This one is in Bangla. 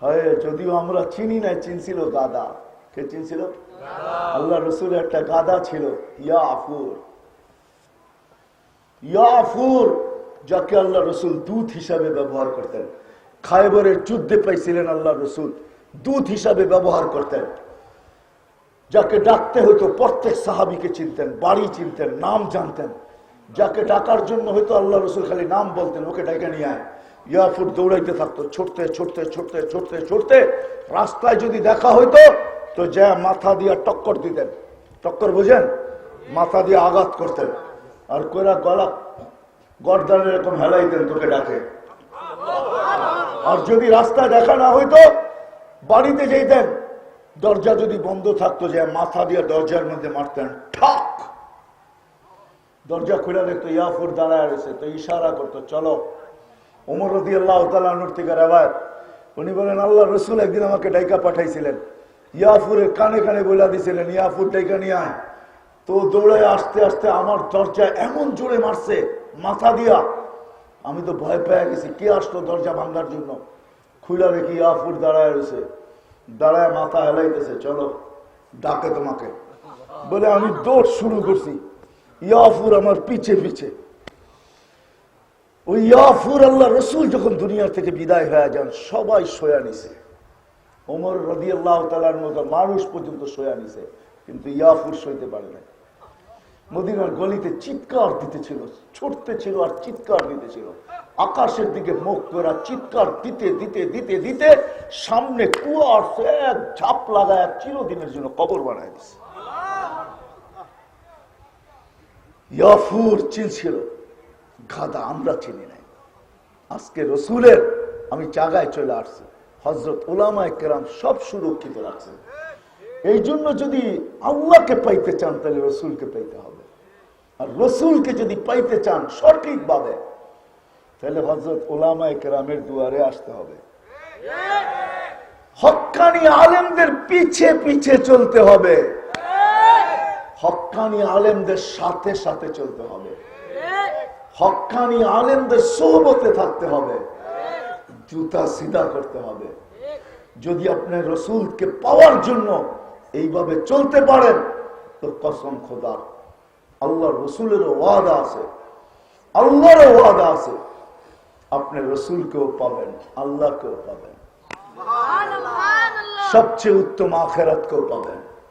হয় যদিও আমরা চিনি না চিনছিল গাদা। কে চিনছিল? আল্লাহ রসুল একটা গাদা ছিল ইয়া আফুর ইয়া আফুর যাকে আল্লাহ রসুল দুধ হিসাবে ব্যবহার করতেন। খাইবরের যুদ্ধে পাইছিলেন আল্লাহ রসুল দুধ হিসাবে ব্যবহার করতেন। যাকে ডাকতে হতো প্রত্যেক সাহাবিকে চিনতেন বাড়ি চিনতেন নাম জানতেন। যাকে ডাকার জন্য হয়তো আল্লাহ রসুল খালি নাম বলতেন ওকে ডাকে নিয়ে আয়। ইয়াফুট দৌড়াইতে থাকতো, ছুটতে ছুটতে ছুটতে ছুটতে ছুটতে। রাস্তায় যদি দেখা হইতো, তো যা মাথা দিয়ে টক্কর দিতেন। টক্কর বুঝেন? মাথা দিয়ে আঘাত করতেন। আর কোরা গলা গরদান এরকম হেলাইতেন তোকে ডাকে। আর যদি রাস্তায় দেখা না হইতো, বাড়িতে যেতেন দরজা যদি বন্ধ থাকতো, যে মাথা দিয়ে দরজার মধ্যে মারতেন, ঠক। দরজা খুলে দেখতো ইয়াফুর দাঁড়ায় রয়েছে তো ইশারা করতো, চলো ওমর রদি আল্লাহ তালুর থেকে রেবায়ত উনি বলেন, আল্লাহ রসুল একদিন আমাকে ডাইকা পাঠাইছিলেন। ইয়াফুরের কানে কানে বলে দিছিলেন, ইয়াফুর, ডাইকা নিয়ে আয়। তো দৌড়ে আসতে আসতে আমার দরজা এমন জোরে মারছে, মাথা দিয়া। আমি তো ভয় পেয়ে গেছি, কে আসলো দরজা ভাঙ্গার জন্য? খুলা দেখি ইয়াফুর দাঁড়ায় রয়েছে। দাঁড়ায় মাথা হেলাইতেছে, চলো, ডাকে তোমাকে। বলে, আমি দৌড় শুরু করছি। ইয়াফুর আমার পিছে পিছে। ওই ইয়াফুর আল্লাহ রসুল যখন দুনিয়ার থেকে বিদায় হয়ে যান, সবাই সোয়া নিছে। ওমর রদি আল্লাহ তালার মতো মানুষ পর্যন্ত সোয়া নিছে, কিন্তু ইয়াফুর সইতে পারে না মদিনার গলিতে চিৎকার দিতেছিল ছুটতে ছিল আর চিৎকার দিতেছিল। আকাশের দিকে মুখ করা চিৎকার দিতে দিতে দিতে দিতে সামনে কুয়ার এক ঝাপ লাগায় চিরদিনের জন্য কবর বানায় দিছে। ইয়াফুর চিনছিল গাদা আমরা চিনি নাই। আজকে রসুলের আমি জায়গায় চলে আসছি। হজরত ওলামায় কেরাম সব সুরক্ষিত রাখছেন। এই জন্য যদি আল্লাহকে পাইতে চান, তাহলে রসুলকে পাইতে হবে। আর রসুলকে যদি পাইতে চান সঠিকভাবে, তাহলে হজরত ওলামায় কেরামের দুয়ারে আসতে হবে। হকানি আলেমদের পিছে পিছে চলতে হবে। হক্কানি আলেমদের সাথে সাথে চলতে হবে। হক্কানি আলেমদের সোহবতে থাকতে হবে। জুতা সিধা করতে হবে। যদি আপনি রসুলকে পাওয়ার জন্য এইভাবে চলতে পারেন তো কসম খোদার আল্লাহ রসুলের ওয়াদা আছে। আল্লাহর ওয়াদা আছে। আপনি রসুলকেও পাবেন আল্লাহকেও পাবেন। সবচেয়ে উত্তম আখেরাতকেও পাবেন।